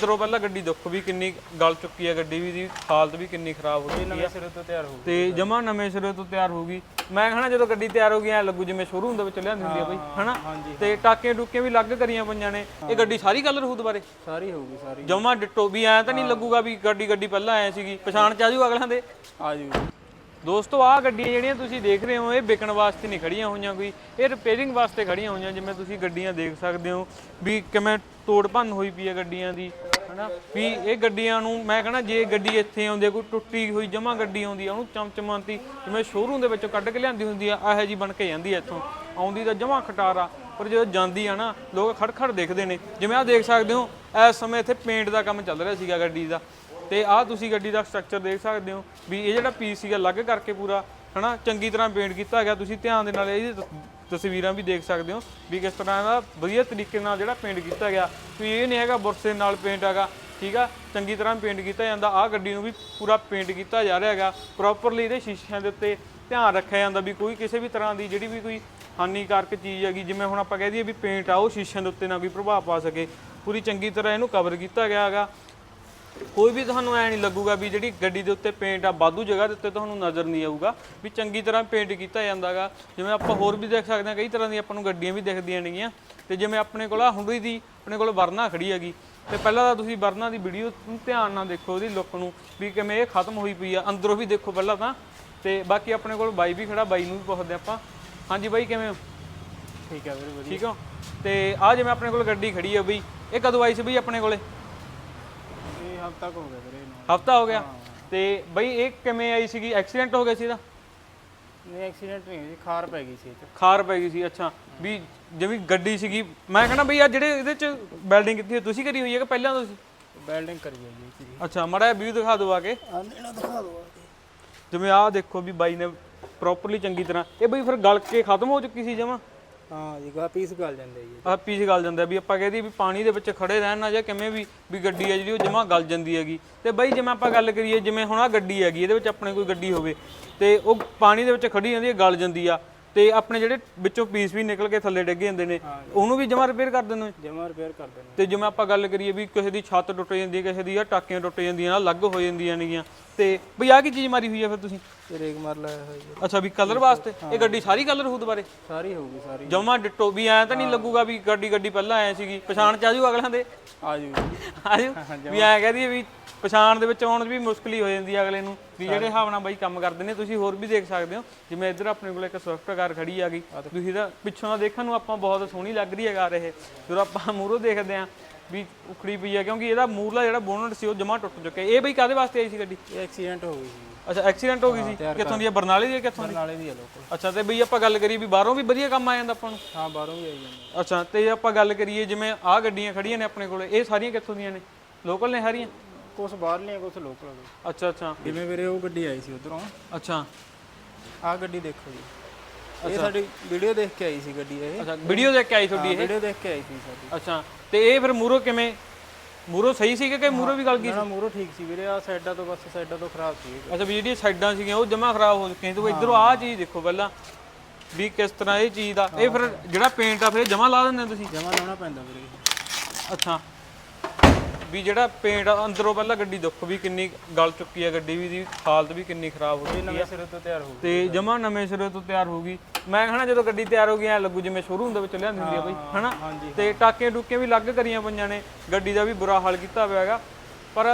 ਅੰਦਰੋਂ ਪਹਿਲਾਂ ਗੱਡੀ ਦੇਖੋ ਵੀ ਕਿੰਨੀ ਗਲ ਚੁੱਕੀ ਹੈ ਗੱਡੀ ਵੀ ਦੀ ਹਾਲਤ ਵੀ ਕਿੰਨੀ ਖਰਾਬ ਹੋ ਚੁੱਕੀ ਹੈ। ਨਵੇਂ ਸਿਰੇ ਤੋਂ ਤਿਆਰ ਹੋ ਤੇ ਜਮਾ ਨਵੇਂ ਸਿਰੇ ਤੋਂ ਤਿਆਰ ਹੋਊਗੀ ਮੈਂ ਕਹਣਾ ਜਦੋਂ ਗੱਡੀ ਤਿਆਰ ਹੋ ਗਈ ਐ ਲੱਗੂ ਜਿਵੇਂ ਸ਼ੋਰੂਮ ਦੇ ਵਿੱਚ ਲਿਆਂਦੀ ਹੁੰਦੀ ਆ ਬਈ ਹਨਾ? ਤੇ ਟਾਕੇ ਟੂਕੇ ਵੀ ਲੱਗ ਕਰੀਆਂ ਪਈਆਂ ਨੇ। ਇਹ ਗੱਡੀ ਸਾਰੀ ਕਲਰ ਹੋਊ ਦੁਬਾਰੇ? ਸਾਰੀ ਹੋਊਗੀ ਸਾਰੀ। ਜਮਾ ਡਿੱਟੋ ਵੀ ਐ ਤਾਂ ਨਹੀਂ ਲੱਗੂਗਾ ਵੀ ਗੱਡੀ ਗੱਡੀ ਪਹਿਲਾਂ ਆਇਆ ਸੀਗੀ। ਪਛਾਣ ਚ ਆਜੂ ਅਗਲਾਂ ਦੇ? ਆ ਜੂ। ਦੋਸਤੋ ਆਹ ਗੱਡੀਆਂ ਜਿਹੜੀਆਂ ਤੁਸੀਂ ਦੇਖ ਰਹੇ ਹੋ ਇਹ ਵਿਕਣ ਵਾਸਤੇ ਨਹੀਂ ਖੜੀਆਂ ਹੋਈਆਂ ਕੋਈ। ਇਹ ਰਿਪੇਅਰਿੰਗ ਵਾਸਤੇ ਖੜੀਆਂ ਹੋਈਆਂ ਜਿਵੇਂ ਤੁਸੀਂ ਗੱਡੀਆਂ ਦੇਖ ਸਕਦੇ ਹੋ ਵੀ ਕਿਵੇਂ ਤੋੜ ਭੰਨ ਹੋਈ ਪਈ ਹੈ ਗੱਡੀਆਂ ਦੀ। ਹਨਾ? ਵੀ ਇਹ ਗੱਡੀਆਂ ਨੂੰ ਮੈਂ ਕਹਣਾ ਜੇ ਗੱਡੀ ਇੱਥੇ ਆਉਂਦੀ ਹੈ ਕੋਈ ਟੁੱਟੀ ਹੋਈ ਜਮਾ ਗੱਡੀ ਆਉਂਦੀ ਆ, ਉਹਨੂੰ ਚਮਚਮਾਂਤੀ ਜਿਵੇਂ ਸ਼ੋਰੂਮ ਦੇ ਵਿੱਚੋਂ ਕੱਢ ਕੇ ਲਿਆਂਦੀ ਹੁੰਦੀ ਆ ਇਹੋ ਜੀ ਬਣ ਕੇ ਜਾਂਦੀ ਆ ਇੱਥੋਂ। ਆਉਂਦੀ ਤਾਂ ਜਮਾ ਖਟਾਰਾ, ਪਰ ਜਦੋਂ ਜਾਂਦੀ ਆ ਨਾ, ਲੋਕ ਖੜਖੜ ਦੇਖਦੇ ਨੇ। ਜਿਵੇਂ ਆਹ ਦੇਖ ਸਕਦੇ ਹੋ, ਇਸ ਸਮੇਂ ਇੱਥੇ ਪੇਂਟ ਦਾ ਕੰਮ ਚੱਲ ਰਿਹਾ ਸੀਗਾ ਗੱਡੀ ਦਾ। ਤੇ ਆਹ ਤੁਸੀਂ ਗੱਡੀ ਦਾ ਸਟਰਕਚਰ ਦੇਖ ਸਕਦੇ ਹੋ ਵੀ ਇਹ ਜਿਹੜਾ ਪੀਸ ਸੀਗਾ, ਅਲੱਗ ਕਰਕੇ ਪੂਰਾ, ਹਨਾ? ਚੰਗੀ ਤਰ੍ਹਾਂ ਪੇਂਟ ਕੀਤਾ ਗਿਆ। ਤੁਸੀਂ ਧਿਆਨ ਦੇ ਨਾਲ ਇਹਦੀ ਤਸਵੀਰਾਂ ਵੀ ਦੇਖ ਸਕਦੇ ਹੋ ਵੀ ਕਿਸ ਤਰ੍ਹਾਂ ਦਾ ਵਧੀਆ ਤਰੀਕੇ ਨਾਲ ਜਿਹੜਾ ਪੇਂਟ ਕੀਤਾ ਗਿਆ। ਵੀ ਇਹ ਨਹੀਂ ਹੈਗਾ ਬੁਰਸੇ ਨਾਲ ਪੇਂਟ ਹੈਗਾ, ਠੀਕ ਆ? ਚੰਗੀ ਤਰ੍ਹਾਂ ਪੇਂਟ ਕੀਤਾ ਜਾਂਦਾ। ਆਹ ਗੱਡੀ ਨੂੰ ਵੀ ਪੂਰਾ ਪੇਂਟ ਕੀਤਾ ਜਾ ਰਿਹਾ ਹੈਗਾ। ਪ੍ਰੋਪਰਲੀ ਇਹਦੇ ਸ਼ੀਸ਼ਿਆਂ ਦੇ ਉੱਤੇ ਧਿਆਨ ਰੱਖਿਆ ਜਾਂਦਾ ਵੀ ਕੋਈ ਕਿਸੇ ਵੀ ਤਰ੍ਹਾਂ ਦੀ ਜਿਹੜੀ ਵੀ ਕੋਈ ਹਾਨੀਕਾਰਕ ਚੀਜ਼ ਹੈਗੀ, ਜਿਵੇਂ ਹੁਣ ਆਪਾਂ ਕਹਿ ਦਈਏ ਵੀ ਪੇਂਟ ਆ, ਉਹ ਸ਼ੀਸ਼ਿਆਂ ਦੇ ਉੱਤੇ ਨਾ ਵੀ ਪ੍ਰਭਾਵ ਪਾ ਸਕੇ। ਪੂਰੀ ਚੰਗੀ ਤਰ੍ਹਾਂ ਇਹਨੂੰ ਕਵਰ ਕੀਤਾ ਗਿਆ ਹੈਗਾ। ਕੋਈ ਵੀ ਤੁਹਾਨੂੰ ਐ ਨਹੀਂ ਲੱਗੂਗਾ ਵੀ ਜਿਹੜੀ ਗੱਡੀ ਦੇ ਉੱਤੇ ਪੇਂਟ ਆ ਬਾਦੂ ਜਗ੍ਹਾ ਦੇ ਉੱਤੇ ਤੁਹਾਨੂੰ ਨਜ਼ਰ ਨਹੀਂ ਆਊਗਾ ਵੀ ਚੰਗੀ ਤਰ੍ਹਾਂ ਪੇਂਟ ਕੀਤਾ ਜਾਂਦਾਗਾ। ਜਿਵੇਂ ਆਪਾਂ ਹੋਰ ਵੀ ਦੇਖ ਸਕਦੇ ਹਾਂ ਕਈ ਤਰ੍ਹਾਂ ਦੀਆਂ ਆਪਾਂ ਨੂੰ ਗੱਡੀਆਂ ਵੀ ਦਿਖਦੀਆਂ ਨੇਗੀਆਂ। ਤੇ ਜਿਵੇਂ ਆਪਣੇ ਕੋਲ ਆ ਹੁੰਡੀ ਦੀ ਆਪਣੇ ਕੋਲ ਵਰਨਾ ਖੜੀ ਹੈਗੀ। ਤੇ ਪਹਿਲਾਂ ਤਾਂ ਤੁਸੀਂ ਵਰਨਾ ਦੀ ਵੀਡੀਓ ਧਿਆਨ ਨਾਲ ਦੇਖੋ ਉਹਦੀ ਲੁੱਕ ਨੂੰ ਵੀ ਕਿਵੇਂ ਇਹ ਖਤਮ ਹੋਈ ਪਈ ਆ। ਅੰਦਰੋਂ ਵੀ ਦੇਖੋ ਪਹਿਲਾਂ ਤਾਂ। ਤੇ ਬਾਕੀ ਆਪਣੇ ਕੋਲ ਬਾਈ ਵੀ ਖੜਾ ਬਾਈ ਨੂੰ ਵੀ ਪੁੱਛਦੇ ਆਪਾਂ। ਹਾਂਜੀ ਬਾਈ ਕਿਵੇਂ ਹੋ? ਠੀਕ ਹੈ ਵੀਰੇ ਵਧੀਆ। ਠੀਕ ਹੋ? ਤੇ ਆ ਜਿਵੇਂ ਆਪਣੇ ਕੋਲ ਗੱਡੀ ਖੜੀ ਆ ਬਈ ਇਹ ਕਦੋਂ ਆਈ ਸੀ ਬਈ ਆਪਣੇ ਕੋਲੇ? ਹਫਤਾ ਹੋ ਗਿਆ ਵੀਰੇ ਇਹਨੂੰ। ਹਫਤਾ ਹੋ ਗਿਆ? ਤੇ ਬਈ ਇਹ ਕਿਵੇਂ ਆਈ ਸੀਗੀ? ਐਕਸੀਡੈਂਟ ਹੋ ਗਿਆ ਸੀ ਇਹਦਾ? ਨਹੀਂ ਐਕਸੀਡੈਂਟ ਨਹੀਂ ਹੋਈ ਸੀ ਖਾਰ ਪੈ ਗਈ ਸੀ ਇਹ 'ਚ ਖਾਰ ਪੈ ਗਈ ਸੀ ਅੱਛਾ। ਵੀ ਜਿਵੇਂ ਗੱਡੀ ਸੀਗੀ ਮੈਂ ਕਹਿੰਦਾ ਬਈ ਆ ਜਿਹੜੇ ਇਹਦੇ ਚ ਵੈਲਡਿੰਗ ਕੀਤੀ ਹੋਈ ਤੁਸੀਂ ਕਰੀ ਹੋਈ ਹੈ ਕਿ ਪਹਿਲਾਂ ਤੁਸੀਂ? ਵੈਲਡਿੰਗ ਕਰੀ ਹੈ ਜੀ ਅੱਛਾ ਮੜਾ ਵੀਊ ਦਿਖਾ ਦਿਓ ਆ ਕੇ। ਆ ਇਹਨਾਂ ਦਿਖਾ ਦਿਓ ਜਿਵੇਂ ਆਹ ਦੇਖੋ ਵੀ ਬਾਈ ਨੇ ਪ੍ਰੋਪਰਲੀ ਚੰਗੀ ਤਰ੍ਹਾਂ। ਇਹ ਬਈ ਫਿਰ ਗਲ ਕੇ ਖਤਮ ਹੋ ਚੁੱਕੀ ਸੀ ਜਮਾ? ਹਾਂ ਜੀ ਗਾ ਪੀਸ ਗਲ ਜਾਂਦੇ ਜੀ। ਆਹ ਪੀਸ ਗਲ ਜਾਂਦਾ ਵੀ ਆਪਾਂ ਕਹਦੇ ਵੀ ਪਾਣੀ ਦੇ ਵਿੱਚ ਖੜੇ ਰਹਿਣ ਨਾ ਜਾਂ ਕਿਵੇਂ ਵੀ ਵੀ ਗੱਡੀ ਹੈ ਜਿਹੜੀ ਉਹ ਜਮਾ ਗਲ ਜਾਂਦੀ ਹੈਗੀ। ਤੇ ਬਈ ਜਿਵੇਂ ਆਪਾਂ ਗੱਲ ਕਰੀਏ, ਜਿਵੇਂ ਹੁਣ ਆ ਗੱਡੀ ਹੈਗੀ, ਇਹਦੇ ਵਿੱਚ ਆਪਣੇ ਕੋਈ ਗੱਡੀ ਹੋਵੇ, ਤੇ ਉਹ ਪਾਣੀ ਦੇ ਵਿੱਚ ਖੜੀ ਜਾਂਦੀ ਹੈ, ਗਲ ਜਾਂਦੀ ਆ। ਤੇ ਆਪਣੇ ਜਿਹੜੇ ਵਿੱਚੋਂ ਪੀਸ ਵੀ ਨਿਕਲ ਕੇ ਥੱਲੇ ਡਿੱਗ ਜਾਂਦੇ ਨੇ ਉਹਨੂੰ ਵੀ ਜਮਾ ਰਿਪੇਅਰ ਕਰ ਦਿੰਦੇ ਹੋ ਜਮਾ ਰਿਪੇਅਰ ਕਰ ਦੇਣਾ ਤੇ ਜਿਵੇਂ ਆਪਾਂ ਗੱਲ ਕਰੀਏ ਵੀ ਕਿਸੇ ਦੀ ਛੱਤ ਟੁੱਟ ਜਾਂਦੀ ਹੈ ਕਿਸੇ ਦੀ ਆ ਟਾਕੀਆਂ ਟੁੱਟ ਜਾਂਦੀਆਂ ਅਲੱਗ ਹੋ ਜਾਂਦੀਆਂ ਨੇਗੀਆਂ ਤੇ ਬਈ ਆ ਕੀ ਚੀਜ਼ ਮਾਰੀ ਹੋਈ ਹੈ ਫਿਰ ਤੁਸੀਂ? ਰੇਗ ਮਾਰ ਲਾਇਆ ਹੋਇਆ ਜੀ। ਅੱਛਾ ਵੀ ਕਲਰ ਵਾਸਤੇ? ਇਹ ਗੱਡੀ ਸਾਰੀ ਕਲਰ ਹੋਊ ਦੁਬਾਰੇ? ਸਾਰੀ ਹੋਊਗੀ ਸਾਰੀ। ਜਮਾ ਡਿੱਟੋ ਵੀ ਐ ਤਾਂ ਨਹੀਂ ਲੱਗੂਗਾ ਵੀ ਗੱਡੀ ਗੱਡੀ ਪਹਿਲਾਂ ਆਇਆ ਸੀਗੀ। ਪਛਾਣ ਚ ਆਜੂ ਅਗਲਾਂ ਦੇ? ਆ ਜੂ। ਆਜੂ ਵੀ ਐ ਕਹਦੀ ਵੀ ਪਛਾਣ ਦੇ ਵਿੱਚ ਆਉਣ 'ਚ ਵੀ ਮੁਸ਼ਕਲ ਹੀ ਹੋ ਜਾਂਦੀ ਹੈ ਅਗਲੇ ਨੂੰ ਵੀ ਜਿਹੜੇ ਹਿਸਾਬ ਨਾਲ ਬਾਈ ਕੰਮ ਕਰਦੇ ਨੇ ਤੁਸੀਂ ਹੋਰ ਵੀ ਦੇਖ ਸਕਦੇ ਹੋ। ਜਿਵੇਂ ਇੱਧਰ ਆਪਣੇ ਕੋਲ ਇੱਕ ਸਵਿਫਟ ਕਾਰ ਖੜੀ ਆ ਗਈ। ਤੁਸੀਂ ਤਾਂ ਪਿੱਛੋਂ ਦਾ ਦੇਖਣ ਨੂੰ ਆਪਾਂ ਬਹੁਤ ਸੋਹਣੀ ਲੱਗ ਰਹੀ ਹੈ ਕਾਰ ਇਹ। ਜਦੋਂ ਆਪਾਂ ਮੂਹਰੋਂ ਦੇਖਦੇ ਆਂ ਵੀ ਉਖੜੀ ਪਈ ਆ ਕਿਉਂਕਿ ਇਹਦਾ ਮੂਹਰਲਾ ਜਿਹੜਾ ਬੋਨਟ ਸੀ ਉਹ ਜਮਾ ਟੁੱਟ ਚੁੱਕਿਆ। ਇਹ ਬਈ ਕਾਦੇ ਵਾਸਤੇ ਆਈ ਸੀ ਗੱਡੀ? ਇਹ ਐਕਸੀਡੈਂਟ ਹੋ ਗਈ ਸੀ ਅੱਛਾ ਐਕਸੀਡੈਂਟ ਹੋ ਗਈ ਸੀ। ਕਿੱਥੋਂ ਦੀ ਹੈ ਬਰਨਾਲੇ ਦੀ ਹੈ ਕਿੱਥੋਂ ਦੀ? ਨਾਲੇ ਦੀ ਆ ਲੋਕਲ। ਅੱਛਾ ਤੇ ਬਈ ਆਪਾਂ ਗੱਲ ਕਰੀਏ ਵੀ ਬਾਹਰੋਂ ਵੀ ਵਧੀਆ ਕੰਮ ਆ ਜਾਂਦਾ ਆਪਾਂ ਨੂੰ? ਹਾਂ ਬਾਹਰੋਂ ਵੀ ਆਈ ਜਾਂਦੇ। ਅੱਛਾ ਤੇ ਆਪਾਂ ਗੱਲ ਕਰੀਏ ਜਿਵੇਂ ਆਹ ਗੱਡੀਆਂ ਖੜੀਆਂ ਨੇ ਆਪਣੇ ਕੋਲ ਇਹ ਸਾਰੀਆਂ ਕਿੱਥੋਂ ਦੀਆਂ ਨੇ? ਲੋਕਲ ਨੇ ਸਾਰੀਆਂ? ਕੁਝ ਬਾਹਰਲੀਆਂ ਕੁਝ ਲੋਕਲ ਅੱਛਾ ਅੱਛਾ। ਜਿਵੇਂ ਵੀਰੇ ਉਹ ਗੱਡੀ ਆਈ ਸੀ ਉਧਰੋਂ। ਅੱਛਾ। ਆਹ ਗੱਡੀ ਦੇਖੋ ਜੀ। ਇਹ ਸਾਡੀ ਵੀਡੀਓ ਦੇਖ ਕੇ ਆਈ ਸੀ ਗੱਡੀ ਇਹ। ਅੱਛਾ ਵੀਡੀਓ ਦੇਖ ਕੇ ਆਈ ਤੁਹਾਡੀ ਇਹ? ਵੀਡੀਓ ਦੇਖ ਕੇ ਆਈ ਸੀ ਸਾਡੀ। ਅੱਛਾ। ਤੇ ਇਹ ਫਿਰ ਮੂਰੋ ਕਿਵੇਂ? ਮੂਰੋ ਸਹੀ ਸੀਗਾ ਕਿ ਮੂਰੋ ਵੀ ਗਲ ਗਈ ਨਾ ਮੂਰੋ ਠੀਕ ਸੀ ਵੀਰੇ ਆ ਸਾਈਡਾਂ ਤੋਂ ਬਸ ਸਾਈਡਾਂ ਤੋਂ ਖਰਾਬ ਸੀ। ਅੱਛਾ ਵੀ ਜਿਹੜੀਆਂ ਸਾਈਡਾਂ ਸੀਗੀਆਂ ਉਹ ਜਮਾ ਖਰਾਬ ਹੋ ਚੁੱਕੀਆਂ ਤੇ ਇਧਰੋਂ ਆਹ ਚੀਜ਼ ਦੇਖੋ ਪਹਿਲਾਂ ਵੀ ਕਿਸ ਤਰ੍ਹਾਂ ਇਹ ਚੀਜ਼ ਦਾ। ਇਹ ਫਿਰ ਜਿਹੜਾ ਪੇਂਟ ਆ ਫਿਰ ਜਮਾ ਲਾ ਦਿੰਦੇ ਤੁਸੀਂ? ਜਮਾ ਲਾਉਣਾ ਪੈਂਦਾ ਵੀਰੇ। ਅੱਛਾ। ਵੀ ਜਿਹੜਾ ਪੇਂਟ ਅੰਦਰੋਂ ਪਹਿਲਾਂ ਗੱਡੀ ਦੇਖੋ ਵੀ ਕਿੰਨੀ ਗਲ ਚੁੱਕੀ ਹੈ ਗੱਡੀ ਵੀ ਦੀ ਹਾਲਤ ਵੀ ਕਿੰਨੀ ਖਰਾਬ ਹੋ ਚੁੱਕੀ ਨਵੇਂ ਸਿਰੇ ਤੋਂ ਤਿਆਰ ਹੋ ਤੇ ਜਮਾ ਨਵੇਂ ਸਿਰੇ ਤੋਂ ਤਿਆਰ ਹੋਊਗੀ ਮੈਂ ਕਹਣਾ ਜਦੋਂ ਗੱਡੀ ਤਿਆਰ ਹੋ ਗਈ ਐ ਲੱਗੂ ਜਿਵੇਂ ਸ਼ੋਰੂਮ ਦੇ ਵਿੱਚ ਲਿਆਂਦੀ ਹੁੰਦੀ ਆ ਬਈ ਹਨਾ? ਤੇ ਟਾਕੀਆਂ ਟੁਕੀਆਂ ਵੀ ਲੱਗ ਕਰੀਆਂ ਪਈਆਂ ਨੇ ਗੱਡੀ ਦਾ ਵੀ ਬੁਰਾ ਹਾਲ ਕੀਤਾ ਹੋਇਆ ਹੈਗਾ। ਪਰ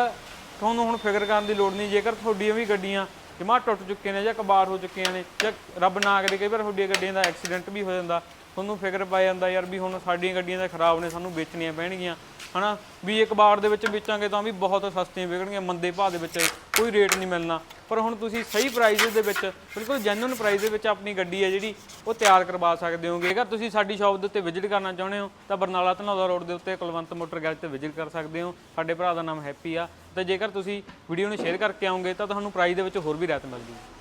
ਤੁਹਾਨੂੰ ਹੁਣ ਫਿਕਰ ਕਰਨ ਦੀ ਲੋੜ ਨਹੀਂ ਜੇਕਰ ਤੁਹਾਡੀਆਂ ਵੀ ਗੱਡੀਆਂ ਜਮਾ ਟੁੱਟ ਚੁੱਕੇ ਨੇ ਜਾਂ ਕਬਾੜ ਹੋ ਚੁੱਕੀਆਂ ਨੇ ਜਾਂ ਰੱਬ ਨਾ ਕਰੇ, ਕਈ ਵਾਰ ਤੁਹਾਡੀਆਂ ਗੱਡੀਆਂ ਦਾ ਐਕਸੀਡੈਂਟ ਵੀ ਹੋ ਜਾਂਦਾ। ਤੁਹਾਨੂੰ ਫਿਕਰ ਪੈ ਜਾਂਦਾ ਯਾਰ ਵੀ ਹੁਣ ਸਾਡੀਆਂ ਗੱਡੀਆਂ ਤਾਂ ਖਰਾਬ ਨੇ, ਸਾਨੂੰ ਵੇਚਣੀਆਂ ਪੈਣਗੀਆਂ। ਹਨਾ? ਵੀ ਇੱਕ ਬਾੜ ਦੇ ਵਿੱਚ ਵੇਚਾਂਗੇ ਤਾਂ ਵੀ ਬਹੁਤ ਸਸਤੀਆਂ ਵਿਕਣਗੀਆਂ, ਮੰਦੇ ਭਾਅ ਦੇ ਵਿੱਚ ਕੋਈ ਰੇਟ ਨਹੀਂ ਮਿਲਣਾ। ਪਰ ਹੁਣ ਤੁਸੀਂ ਸਹੀ ਪ੍ਰਾਈਸ ਦੇ ਵਿੱਚ, ਬਿਲਕੁਲ ਜੈਨੂਇਨ ਪ੍ਰਾਈਸ ਦੇ ਵਿੱਚ ਆਪਣੀ ਗੱਡੀ ਹੈ ਜਿਹੜੀ, ਉਹ ਤਿਆਰ ਕਰਵਾ ਸਕਦੇ ਹੋਗੇ। ਜੇਕਰ ਤੁਸੀਂ ਸਾਡੀ ਸ਼ਾਪ ਦੇ ਉੱਤੇ ਵਿਜ਼ਿਟ ਕਰਨਾ ਚਾਹੁੰਦੇ ਹੋ, ਤਾਂ ਬਰਨਾਲਾ ਧਨੌਲਾ ਰੋਡ ਦੇ ਉੱਤੇ ਕੁਲਵੰਤ ਮੋਟਰ ਗੈਰੇਜ ਤੇ ਵਿਜ਼ਿਟ ਕਰ ਸਕਦੇ ਹੋ। ਸਾਡੇ ਭਰਾ ਦਾ ਨਾਮ ਹੈਪੀ ਆ। ਤੇ ਜੇਕਰ ਤੁਸੀਂ ਵੀਡੀਓ ਨੂੰ ਸ਼ੇਅਰ ਕਰਕੇ ਆਉਂਗੇ ਤਾਂ ਤੁਹਾਨੂੰ ਪ੍ਰਾਈਸ ਦੇ ਵਿੱਚ ਹੋਰ ਵੀ ਰਾਇਤ ਮਿਲ ਜੂਗੀ